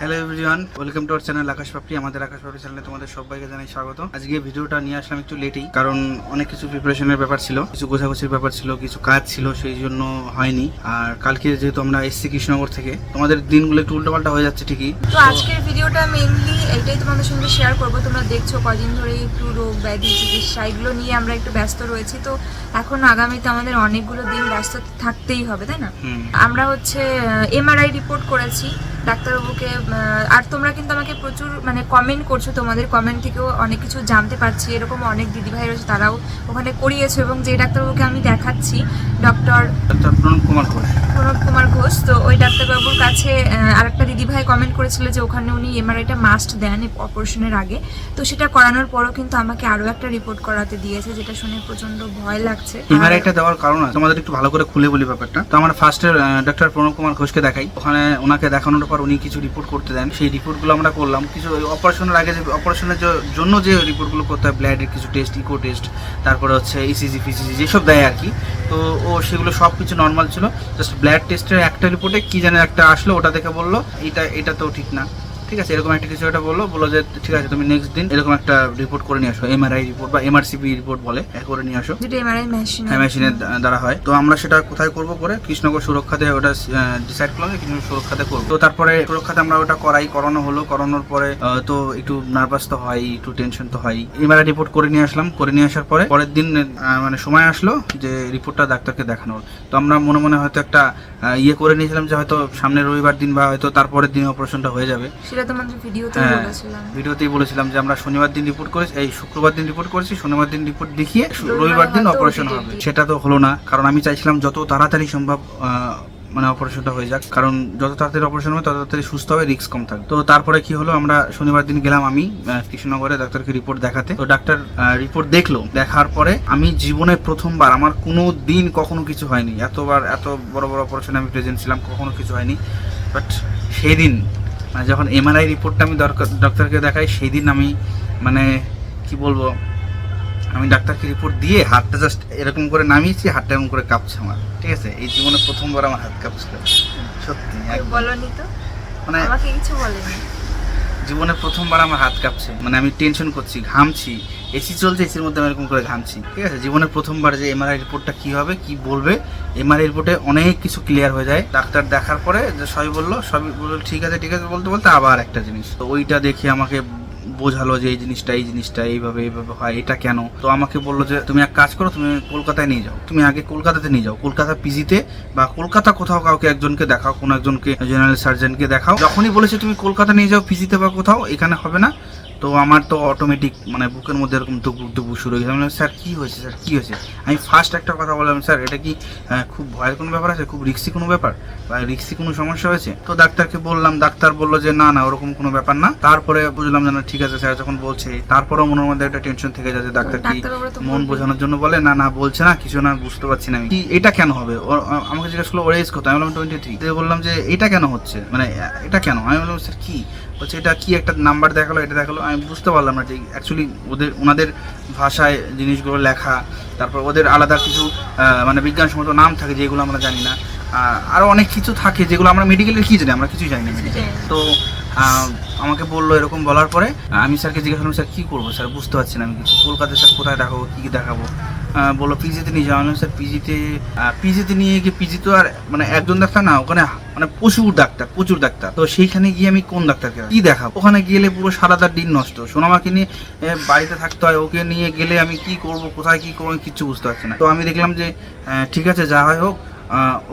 Hello everyone welcome to our channel Akash Papri আমাদের আকাশ পাপড়ি চ্যানেলে তোমাদের সবাইকে জানাই স্বাগত আজকে ভিডিওটা নিয়ে আসলাম একটু লেটেই কারণ অনেক কিছু প্রিপারেশনের ব্যাপার ছিল কিছু গোছাগুছির ব্যাপার ছিল কিছু কাজ ছিল সেই জন্য হয়নি। আর কালকে যেহেতু আমরা এসছি কৃষ্ণনগর থেকে তোমাদের দিনগুলো একটু উল্টোপাল্টা হয়ে যাচ্ছে ঠিকই। তো আজকের ভিডিওটা মেইনলি এটাই তোমাদের সঙ্গে শেয়ার করব। তোমরা দেখছ কদিন ধরে একটু রোগ ব্যাধি চিকিৎসা এগুলো নিয়ে আমরা একটু ব্যস্ত রয়েছি। তো এখন আগামীতে আমাদের অনেকগুলো দিন ব্যস্ত থাকতেই হবে তাই না? আমরা হচ্ছে এমআরআই রিপোর্ট করেছি। ডাক্তারবাবুকে আর তোমরা কিন্তু আমাকে প্রচুর মানে কমেন্ট করছ তোমাদের। কমেন্ট থেকেও অনেক কিছু জানতে পারছি। এরকম অনেক দিদিভাই রয়েছে, তারাও ওখানে করিয়েছে এবং যে ডাক্তারবাবুকে আমি দেখাচ্ছি ডক্টর ডক্টর প্রণব কুমার ঘোষ প্রণব কুমার ঘোষ। তো ওই ডাক্তারবাবুর কাছে আরেকটা দিদিভাই কমেন্ট করেছিল যে ওখানে উনি এমআরআইটা মাস্ট দেন অপারেশনের আগে। তো সেটা করানোর পরও কিন্তু আমাকে আরও একটা রিপোর্ট করাতে দিয়েছে যেটা শুনে প্রচণ্ড ভয় লাগছে। এমআরআইটা দেওয়ার কারণ আছে। তোমাদের একটু ভালো করে খুলে বলি ব্যাপারটা। তো আমরা ফার্স্টে ডক্টর প্রণব কুমার ঘোষকে দেখাই। ওখানে ওনাকে দেখানোর পর উনি কিছু রিপোর্ট করতে দেন। সেই রিপোর্টগুলো আমরা করলাম। কিছু অপারেশনের আগে যে অপারেশনের জন্য যে রিপোর্টগুলো করতে হয় ব্লাডের কিছু টেস্ট ইকো টেস্ট তারপরে হচ্ছে E ইসিজি ফিসিজি যেসব দেয় আর কি। তো ও সেগুলো সব কিছু নর্মাল ছিল জাস্ট ব্লাড টেস্টের একটা রিপোর্টে কি জানে একটা আসলো, ওটা দেখে বলল এটা এটা তো ঠিক না। ঠিক আছে এরকম একটা কিছু একটা বলল বলল যে ঠিক আছে তুমি নেক্সট দিন এরকম একটা রিপোর্ট করে নিয়ে আসো এমআরআই রিপোর্ট বা এমআরসিপি রিপোর্ট বলে করে নিয়ে আসো। যেটা এমআরআই মেশিন হ্যাঁ মেশিনের দ্বারা হয়। তো আমরা সেটা কোথায় করব করে? কৃষ্ণনগর সুরক্ষাতে ওটা ডিসাইড করলাম যে কৃষ্ণনগর সুরক্ষাতে করব। তো তারপরে সুরক্ষাতে আমরা ওটা করাই করানো হলো। করানোর পরে তো একটু নার্ভাস তো হয় একটু টেনশন তো হয় এবারে রিপোর্ট করে নিয়ে আসলাম। করে নিয়ে আসার পরে পরের দিন মানে সময় আসলো যে রিপোর্টটা ডাক্তারকে দেখানোর তো আমরা মনে মনে হয়তো একটা ইয়ে করে নিয়েছিলাম যে হয়তো সামনের রবিবার দিন বা হয়তো তারপরের দিন অপারেশনটা হয়ে যাবে। সেটা তোমাদের ভিডিওতে হ্যাঁ বলেছিলাম। ভিডিওতেই বলেছিলাম যে আমরা শনিবার দিন রিপোর্ট করেছি এই শুক্রবার দিন রিপোর্ট করেছি শনিবার দিন রিপোর্ট দেখিয়ে রবিবার দিন অপারেশন হবে। সেটা তো হলো না কারণ আমি চাইছিলাম যত তাড়াতাড়ি সম্ভব মানে অপারেশনটা হয়ে যাক। কারণ যত তাড়াতাড়ি অপারেশন হবে তত তাড়াতাড়ি সুস্থ হবে রিস্ক কম থাকবে। তো তারপরে কি হলো আমরা শনিবার দিন গেলাম আমি কৃষ্ণনগরে ডাক্তারকে রিপোর্ট দেখাতে। তো ডাক্তার রিপোর্ট দেখল দেখার পরে আমি জীবনে প্রথমবার আমার কোনো দিন কখনো কিছু হয়নি। এতবার এত বড় বড় অপারেশনে আমি প্রেজেন্ট ছিলাম কখনো কিছু হয়নি। বাট সেই দিন মানে যখন এমআরআই রিপোর্টটা আমি দরকার ডক্টরকে দেখাই সেই দিন আমি মানে কি বলব আমি ডাক্তারকে রিপোর্ট দিয়ে হাতটা জাস্ট এরকম করে নামিয়েছি হাতটা এরকম করে কাঁপছে আমার ঠিক আছে? এই জীবনে প্রথমবার আমার হাত কাঁপছিল সত্যি। বলনি তো? মানে আমাকে কিছু বলেনি। জীবনে প্রথমবার আমার হাত কাঁপছে। মানে আমি টেনশন করছি, ঘামছি এসি চলছে এসির মধ্যে আমি এরকম করে ঘামছি। ঠিক আছে? জীবনে প্রথমবার যে এমআরআই রিপোর্টটা কী হবে, কি বলবে এমআরআই রিপোর্টে অনেক কিছু ক্লিয়ার হয়ে যায়। ডাক্তার দেখার পরে যে সবই বলল সবই বলল, ঠিক আছে ঠিক আছে, বলতে বলতে আবার একটা জিনিস। তো ওইটা দেখে আমাকে বোঝালো যে এই জিনিসটা এই জিনিসটা, এইভাবে এইভাবে হয়, এটা কেন? তো আমাকে বলল যে, তুমি এক কাজ করো, তুমি কলকাতায় নিয়ে যাও। তুমি আগে কলকাতাতে নিয়ে যাও। কলকাতা পিজিতে বা কলকাতা কোথাও কাউকে একজনকে দেখাও, কোনো একজনকে জেনারেল সার্জনকে দেখাও। যখনই বলেছে তুমি কলকাতা নিয়ে যাও, পিজিতে বা কোথাও, এখানে হবে না। তো আমার তো অটোমেটিক মানে বুকের মধ্যে এরকম টুকুক টুকু শুরু হয়ে গেছে। আমি স্যার কী হয়েছে? স্যার কী হয়েছে? আমি ফার্স্ট একটা কথা বললাম স্যার এটা কি খুব ভয়ের কোনো ব্যাপার আছে? খুব রিক্সি কোনো ব্যাপার? বা রিক্সি কোনো সমস্যা হয়েছে? তো ডাক্তারকে বললাম ডাক্তার বলল যে না না ওরকম কোনো ব্যাপার না। তারপরে বুঝলাম যে না ঠিক আছে স্যার যখন বলছে তারপরেও মনের মধ্যে একটা টেনশন থেকে যাচ্ছে ডাক্তার কি মন বোঝানোর জন্য বলে? না না বলছে না কিছু না বুঝতে পারছি না আমি। কি এটা কেন হবে? আমাকে জিজ্ঞেস করল ওর এজ কত? আমি বললাম টোয়েন্টি থ্রি বললাম যে এটা কেন হচ্ছে? মানে এটা কেন? আমি বললাম স্যার কি? বলছে এটা কি একটা নাম্বার দেখাল এটা দেখাল? আমি বুঝতে পারলাম না যে অ্যাকচুয়ালি ওদের ওনাদের ভাষায় জিনিসগুলো লেখা তারপর ওদের আলাদা কিছু মানে বিজ্ঞানসম্মত নাম থাকে যেগুলো আমরা জানি না। আরও অনেক কিছু থাকে যেগুলো আমরা মেডিকেলের কী জানি? আমরা কিছুই জানি না তো আমাকে বলল এরকম বলার পরে আমি স্যারকে জিজ্ঞাসা করলাম স্যার কী করব? স্যার বুঝতে পারছি না আমি কিছু কলকাতায় স্যার কোথায় দেখাবো কী কী দেখাবো? বলল পিজিতে নিয়ে যাওয়া স্যার, পিজিতে পিজিতে নিয়ে গিয়ে পিজি তো আর মানে একজন ডাক্তার না, ওখানে মানে প্রচুর ডাক্তার প্রচুর ডাক্তার। তো সেইখানে গিয়ে আমি কোন ডাক্তারকে কি দেখাবো? ওখানে গেলে পুরো সারাটা দিন নষ্ট। সোনামাকে নিয়ে বাড়িতে থাকতে হয়, ওকে নিয়ে গেলে আমি কি করব, কোথায় কি করব কিচ্ছু বুঝতে পারছি না। তো আমি দেখলাম যে ঠিক আছে, যা হয় হোক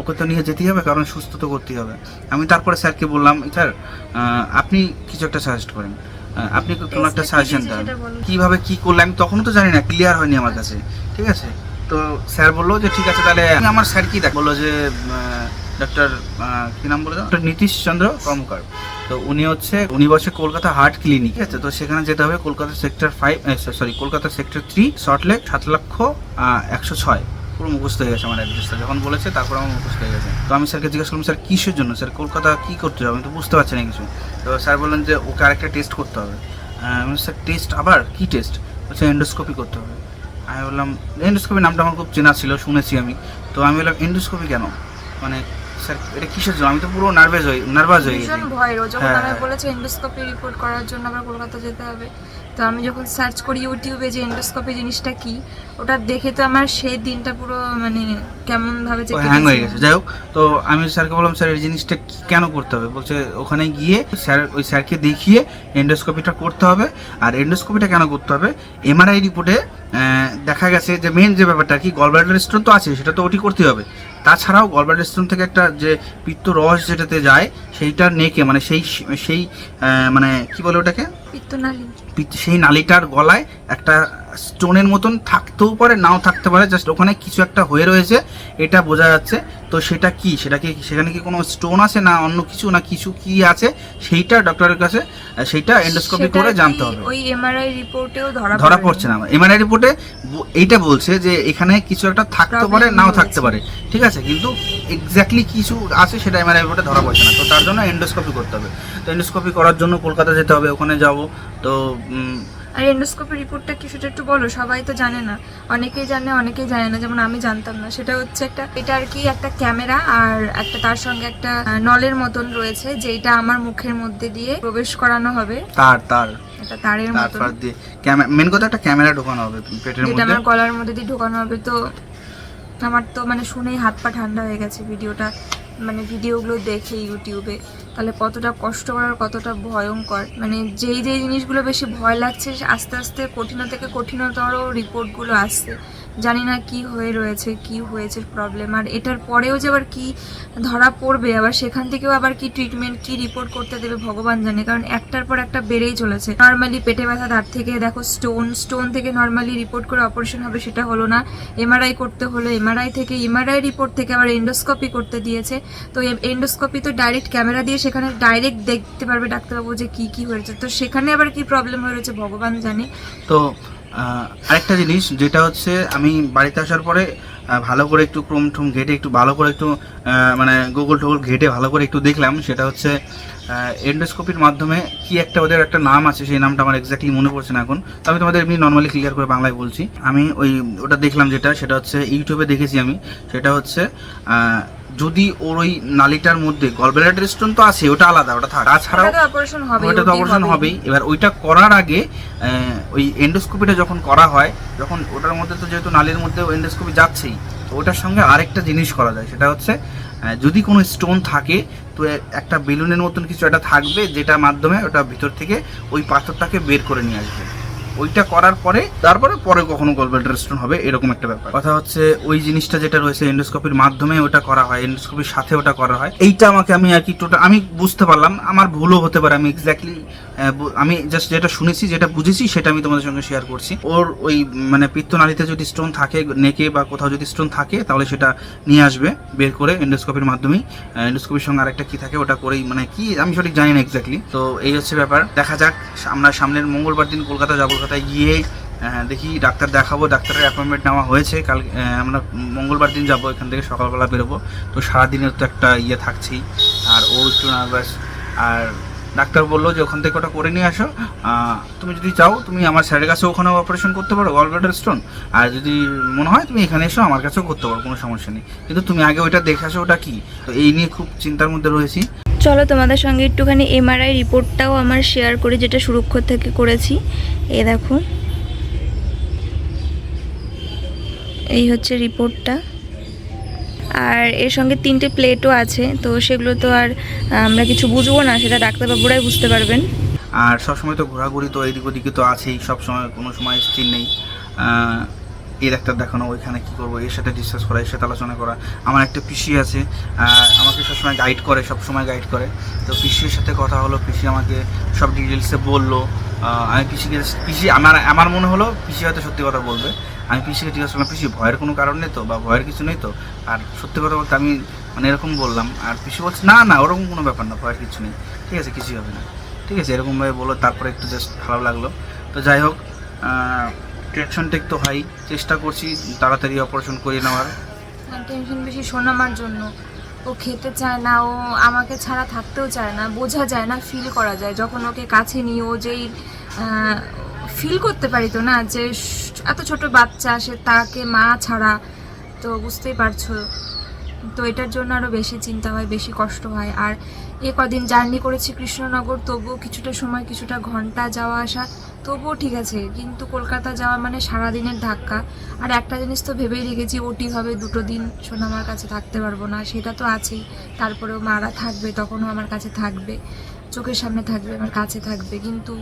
ওকে তো নিয়ে যেতেই হবে, কারণ সুস্থ তো করতেই হবে। আমি তারপরে স্যারকে বললাম, স্যার আপনি কিছু একটা সাজেস্ট করেন। আপনি কোনো একটা সাজেশন দেন। কীভাবে কি করলে আমি তখনও তো জানি না ক্লিয়ার হয়নি আমার কাছে ঠিক আছে? তো স্যার বলল যে ঠিক আছে তাহলে আমার স্যার কি দেখ বলল যে ডক্টর কি নাম বলে ডক্টর নীতিশ চন্দ্র কর্মকার। তো উনি হচ্ছে উনি বসে কলকাতা হার্ট ক্লিনিক ঠিক আছে? তো সেখানে যেতে হবে Kolkata sector five sorry Kolkata sector three Salt Lake সাত লক্ষ একশো ছয়। পুরো মুখস্থ হয়ে গেছে আমার অ্যাড্রেসটা যখন বলেছে তারপর আমার মুখস্থ হয়ে গেছে। তো আমি স্যারকে জিজ্ঞেস করলাম স্যার কিসের জন্য? স্যার কলকাতা কী করতে হবে? আমি তো বুঝতে পারছি না কিছু। তো স্যার বললেন যে ওকে আরেকটা টেস্ট করতে হবে। আমি স্যার টেস্ট আবার? কি টেস্ট বলছে এন্ডোস্কোপি করতে হবে। আমি বললাম এন্ডোস্কোপি নামটা আমার খুব চেনা ছিল শুনেছি আমি। তো আমি বললাম এন্ডোস্কোপি কেন? মানে স্যার এটা কিসের জন্য? আমি তো পুরো নার্ভাস হই নার্ভাস হয়ে গেছি। ও যখন হ্যাঁ। আমায় বলেছে এন্ডোস্কোপি রিপোর্ট করার জন্য আবার কলকাতা যেতে হবে। তো আমি যখন সার্চ করি ইউটিউবে যে এন্ডোস্কোপি জিনিসটা কি ওটা দেখে তো আমার সেই দিনটা পুরো মানে কেমন ভাবে যে হ্যাং হয়ে গেছে। যাই হোক তো আমি স্যারকে বললাম স্যার এই জিনিসটা কেন করতে হবে? বলছে ওখানে গিয়ে স্যার ওই স্যারকে দেখিয়ে এন্ডোস্কোপিটা করতে হবে। আর এন্ডোস্কোপিটা কেন করতে হবে? এমআরআই রিপোর্টে দেখা গেছে যে মেন যে ব্যাপারটা কি গলব্লাডার স্টোন তো আছে সেটা তো ওটি করতে হবে। তাছাড়াও গলব্লাডার স্টোন থেকে একটা যে পিত্ত রস যেটাতে যায় সেইটার নেকে মানে সেই সেই মানে কি বলে ওটাকে? সেই নালিটার গলায় একটা স্টোনের মতন থাকতেও পারে নাও থাকতে পারে জাস্ট ওখানে কিছু একটা হয়ে রয়েছে এটা বোঝা যাচ্ছে। তো সেটা কি? সেটা কি সেখানে কি কোনো স্টোন আছে না অন্য কিছু না কিছু কি আছে? সেইটা ডক্টরের কাছে সেইটা এন্ডোস্কোপি করে জানতে হবে। ওই এমআরআই রিপোর্টেও ধরা ধরা? পড়ছে না। এমআরআই রিপোর্টে এইটা বলছে যে এখানে কিছু একটা থাকতে পারে নাও থাকতে পারে। ঠিক আছে কিন্তু এক্স্যাক্টলি কিছু আছে সেটা এমআরআই রিপোর্টে ধরা পড়ছে না। তো তার জন্য এন্ডোস্কোপি করতে হবে। তো এন্ডোস্কোপি করার জন্য কলকাতা যেতে হবে ওখানে যাব। তো আর এন্ডোস্কোপি রিপোর্টটা কি সেটা একটু বলো? সবাই তো জানে না। অনেকেই জানে অনেকেই জানে না। যেমন আমি জানতাম না। সেটা হচ্ছে একটা এটা আর কি একটা ক্যামেরা আর একটা তার সঙ্গে একটা নলের মতন রয়েছে যেটা আমার মুখের মধ্যে দিয়ে প্রবেশ করানো হবে। তার তার। তারের দিয়ে। ক্যামেরা মেন কথা একটা ক্যামেরা ঢোকানো হবে পেটের যেটা মধ্যে। আমার গলার মধ্যে দিয়ে ঢোকানো হবে। তো আমার তো মানে শুনেই হাত পা ঠান্ডা হয়ে গেছে ভিডিওটা। মানে ভিডিওগুলো দেখে ইউটিউবে তাহলে কতটা কষ্টকর আর কতটা ভয়ঙ্কর। মানে যেই যেই জিনিসগুলো বেশি ভয় লাগছে, আস্তে আস্তে কঠিন থেকে কঠিনতর রিপোর্টগুলো আসছে। জানি না কি হয়ে রয়েছে, কি হয়েছে প্রবলেম আর এটার পরেও যে আবার কি ধরা পড়বে, আবার সেখান থেকেও আবার কি ট্রিটমেন্ট কি রিপোর্ট করতে দেবে ভগবান জানে, কারণ একটার পর একটা বেড়েই চলেছে। নর্মালি পেটে ব্যথা তার থেকে, দেখো স্টোন স্টোন থেকে নর্মালি রিপোর্ট করে অপারেশন হবে সেটা হলো না। এমআরআই করতে হলো এমআরআই থেকে এমআরআই রিপোর্ট থেকে আবার এন্ডোস্কোপি করতে দিয়েছে। তো এন্ডোস্কোপি তো ডাইরেক্ট ক্যামেরা দিয়ে সেখানে ডাইরেক্ট দেখতে পারবে ডাক্তারবাবু যে কি কি হয়েছে। তো সেখানে আবার কি প্রবলেম হয়ে রয়েছে ভগবান জানে। তো আরেকটা জিনিস যেটা হচ্ছে আমি বাড়িতে আসার পরে ভালো করে একটু ক্রোম ঠোম ঘেটে একটু ভালো করে একটু মানে গুগল টোগল ঘেটে ভালো করে একটু দেখলাম, সেটা হচ্ছে এন্ডোস্কোপির মাধ্যমে কি একটা ওদের একটা নাম আছে, সেই নামটা আমার এক্স্যাক্টলি মনে পড়ছে না এখন, তো আমি তোমাদের এমনি নর্মালি ক্লিয়ার করে বাংলায় বলছি। আমি ওই, ওটা দেখলাম যেটা, সেটা হচ্ছে, ইউটিউবে দেখেছি আমি, সেটা হচ্ছে যদি ওর ওই নালিটার মধ্যে গলব্লাডার স্টোন তো আছে ওটা আলাদা ওটা থাক। তাছাড়াও ওটা তো অপারেশন হবে ওইটা তো অপারেশন হবেই। এবার ওইটা করার আগে ওই এন্ডোস্কোপিটা যখন করা হয় যখন ওটার মধ্যে তো যেহেতু নালির মধ্যে এন্ডোস্কোপি যাচ্ছেই তো ওটার সঙ্গে আরেকটা জিনিস করা যায়। সেটা হচ্ছে যদি কোনো স্টোন থাকে তো একটা বেলুনের মতন কিছু একটা থাকবে যেটার মাধ্যমে ওটা ভিতর থেকে ওই পাথরটাকে বের করে নিয়ে আসবে। ওইটা করার পরে তারপরে পরে কখনো গলব্লাডার স্টোন হবে, এরকম একটা ব্যাপার। কথা হচ্ছে, ওই জিনিসটা যেটা রয়েছে এন্ডোস্কোপির মাধ্যমে ওটা করা হয় এন্ডোস্কোপির সাথে ওটা করা হয়। এইটা আমাকে আমি আর কি টোটাল আমি বুঝতে পারলাম, আমার ভুলও হতে পারে, আমি এক্স্যাক্টলি আমি জাস্ট যেটা শুনেছি, যেটা বুঝেছি, সেটা আমি তোমাদের সঙ্গে শেয়ার করছি। ওর ওই মানে পিত্তনালীতে যদি স্টোন থাকে, নেকে বা কোথাও যদি স্টোন থাকে, তাহলে সেটা নিয়ে আসবে, বের করে এন্ডোস্কোপির মাধ্যমেই। এন্ডোস্কোপির সঙ্গে আরেকটা কি থাকে, ওটা করেই মানে কি, আমি সঠিক জানি না এক্স্যাক্টলি তো এই হচ্ছে ব্যাপার। দেখা যাক আমরা সামনের মঙ্গলবার দিন কলকাতা যাব। কলকাতায় গিয়ে দেখি ডাক্তার দেখাবো, ডাক্তারের অ্যাপয়েন্টমেন্ট নেওয়া হয়েছে। কাল আমরা মঙ্গলবার দিন যাব, এখান থেকে সকালবেলা বেরোবো। তো সারাদিনের তো একটা ইয়ে থাকছেই। আর ও একটু নার্ভাস আর ডাক্তার বলল যে ওখান থেকে ওটা করে নিয়ে আসো। তুমি যদি চাও, তুমি আমার স্যারের কাছে ওখানে অপারেশন করতে পারো গলব্লাডার স্টোন আর যদি মনে হয় তুমি এখানে এসো, আমার কাছেও করতে পারো, কোনো সমস্যা নেই। কিন্তু তুমি আগে ওইটা দেখে আসো, ওটা কি? তো এই নিয়ে খুব চিন্তার মধ্যে রয়েছি। চলো তোমাদের সঙ্গে একটুখানি এমআরআই রিপোর্টটাও আমার শেয়ার করি যেটা সুরক্ষর থেকে করেছি। এ দেখো। এই হচ্ছে রিপোর্টটা আর এর সঙ্গে তিনটে প্লেটও আছে, তো সেগুলো তো আর আমরা কিছু বুঝব না, সেটা ডাক্তারবাবুরাই বুঝতে পারবেন। আর সবসময় তো ঘোরাঘুরি তো এদিক ওদিকে তো আছেই, সবসময় কোনো সময় স্থির নেই। এই ডাক্তার দেখানো, ওইখানে কি করব, এর সাথে ডিসকাস করা, এর সাথে আলোচনা করা। আমার একটা পিসি আছে আমাকে সবসময় গাইড করে সব সময় গাইড করে। তো পিসির সাথে কথা হলো, পিসি আমাকে সব ডিটেলসে বলল। আমি পিসিকে, পিসি আমার আমার মনে হলো পিসি হয়তো সত্যি কথা বলবে। আমি পিসিকে জিজ্ঞাসা করলাম, পিসি, ভয়ের কোনো কারণ নেই তো? বা ভয়ের কিছু নেই তো? আর সত্যি কথা বলতে আমি মানে এরকম বললাম। আর পিসি বলছে, না না, ওরকম কোনো ব্যাপার না, ভয়ের কিছু নেই। ঠিক আছে, কিছুই হবে না। ঠিক আছে, এরকমভাবে বলল, তারপরে একটু জাস্ট খারাপ লাগল। তো যাই হোক টেনশনটা একটু হাই চেষ্টা করছি তাড়াতাড়ি অপারেশন করে নেওয়ার। টেনশন বেশি সোনামার জন্য। ও খেতে চায় না, ও আমাকে ছাড়া থাকতেও চায় না, বোঝা যায় না ফিল করা যায়। যখন ওকে কাছে নিয়ে ও যেই ফিল করতে পারি তো না, যে এত ছোট বাচ্চা, সে তাকে মা ছাড়া, তো বুঝতেই পারছ। তো এটার জন্য আরও বেশি চিন্তা হয়, বেশি কষ্ট হয়। আর এ কদিন জার্নি করেছি কৃষ্ণনগর, তবুও কিছুটা সময়, কিছুটা ঘণ্টা যাওয়া আসা তবুও ঠিক আছে কিন্তু কলকাতা যাওয়া মানে সারাদিনের ধাক্কা। আর একটা জিনিস তো ভেবেই রেখেছি ওটি হবে দুটো দিন সোনামার কাছে থাকতে পারব না সেটা তো আছেই। তারপরেও মারা থাকবে তখনও আমার কাছে থাকবে চোখের সামনে থাকবে আমার কাছে থাকবে। কিন্তু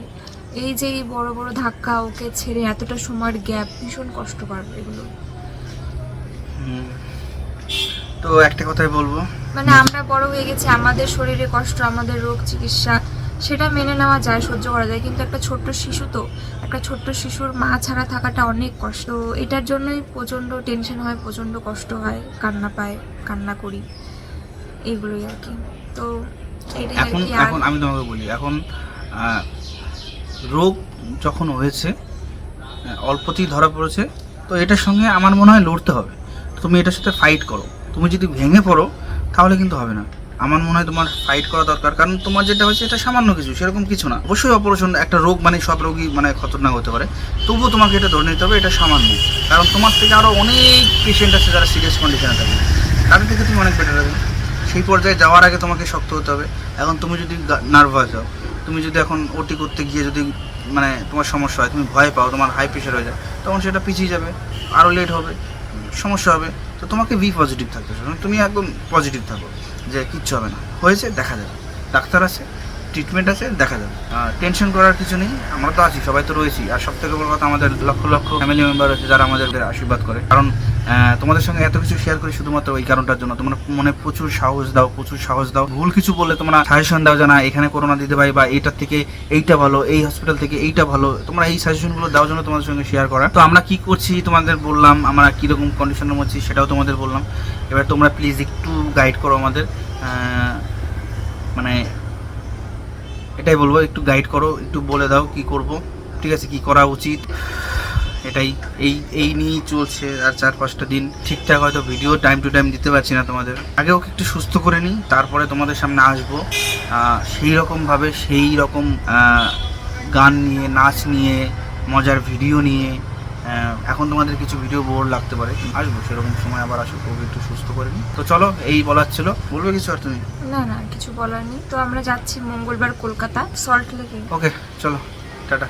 এই যে এই বড় বড় ধাক্কা ওকে ছেড়ে এতটা সময়ের গ্যাপ ভীষণ কষ্ট কষ্টকর এগুলো। তো একটা কথাই বলব। মানে আমরা বড় হয়ে গেছি আমাদের শরীরে কষ্ট আমাদের রোগ চিকিৎসা সেটা মেনে নেওয়া যায় সহ্য করা যায়। কিন্তু একটা ছোট্ট শিশু তো একটা ছোট্ট শিশুর মা ছাড়া থাকাটা অনেক কষ্ট। এটার জন্যই প্রচণ্ড টেনশন হয় প্রচণ্ড কষ্ট হয় কান্না পায় কান্না করি। এইগুলোই আর কি। তো এটাই আর এখন কি। এখন আমি তোমাকে বলি এখন রোগ যখন হয়েছে অল্পতেই ধরা পড়েছে তো এটার সঙ্গে আমার মনে হয় লড়তে হবে। তুমি এটার সাথে ফাইট করো। তুমি যদি ভেঙে পড়ো তাহলে কিন্তু হবে না। আমার মনে হয় তোমার ফাইট করা দরকার। কারণ তোমার যেটা হয়েছে, এটা সামান্য কিছু, সেরকম কিছু না। অবশ্যই অপারেশন একটা রোগ মানে সব রোগই মানে খতরনাক হতে পারে। তবুও তোমাকে এটা ধরে নিতে হবে, এটা সামান্য। কারণ তোমার থেকে আরও অনেক পেশেন্ট আছে যারা সিরিয়াস কন্ডিশনে থাকে। তাদের থেকে তুমি অনেক বেটার হবে। সেই পর্যায়ে যাওয়ার আগে তোমাকে শক্ত হতে হবে। এখন তুমি যদি নার্ভাস হও, তুমি যদি এখন ওটি করতে গিয়ে যদি মানে তোমার সমস্যা হয়, তুমি ভয় পাও, তোমার হাই প্রেশার হয়ে যায়, তখন সেটা পিছিয়ে যাবে। আরও লেট হবে। সমস্যা হবে। তো তোমাকে বি পজিটিভ থাকতে হবে। তুমি একদম পজিটিভ থাকো যে কিচ্ছু হবে না। হয়েছে, দেখা যাবে। ডাক্তার আছে ট্রিটমেন্ট আছে, দেখা যাবে। টেনশন করার কিছু নেই। আমরা তো আছি, সবাই তো রয়েছি। আর সব থেকে বড় কথা, আমাদের লক্ষ লক্ষ ফ্যামিলি মেম্বার আছে যারা আমাদের আশীর্বাদ করে। কারণ তোমাদের সঙ্গে এত কিছু শেয়ার করি শুধুমাত্র ওই কারণটার জন্য। তোমরা মনে প্রচুর সাহস দাও, প্রচুর সাহস দাও। ভুল কিছু বললে তোমরা সাজেশন দাও যে, না, এখানে করোনা দিতে পারি বা এইটার থেকে এইটা ভালো, এই হসপিটাল থেকে এইটা ভালো। তোমরা এই সাজেশনগুলো দেওয়ার জন্য তোমাদের সঙ্গে শেয়ার করা। তো আমরা কি করছি তোমাদের বললাম, আমরা কীরকম কন্ডিশনের মধ্যে সেটাও তোমাদের বললাম। এবার তোমরা প্লিজ একটু গাইড করো আমাদের। মানে এটাই বলব, একটু গাইড করো, একটু বলে দাও কি করব। ঠিক আছে, কি করা উচিত? এটাই। এই এই নিয়েই চলছে আর চার পাঁচটা দিন। ঠিকঠাক হয়তো ভিডিও টাইম টু টাইম দিতে পারছি না তোমাদের। আগে ওকে একটু সুস্থ করে নিই তারপরে তোমাদের সামনে আসব। সেই রকমভাবে সেই রকম গান নিয়ে নাচ নিয়ে মজার ভিডিও নিয়ে এখন তোমাদের কিছু ভিডিও বোর লাগতে পারে। আসব সেরকম সময় আবার আসব ওকে একটু সুস্থ করে নিই। তো চলো এই বলার ছিল। বলবে কিছু আর তুমি? না না কিছু বলার নেই। তো আমরা যাচ্ছি মঙ্গলবার কলকাতা সল্ট লেকে ওকে চলো টাটা।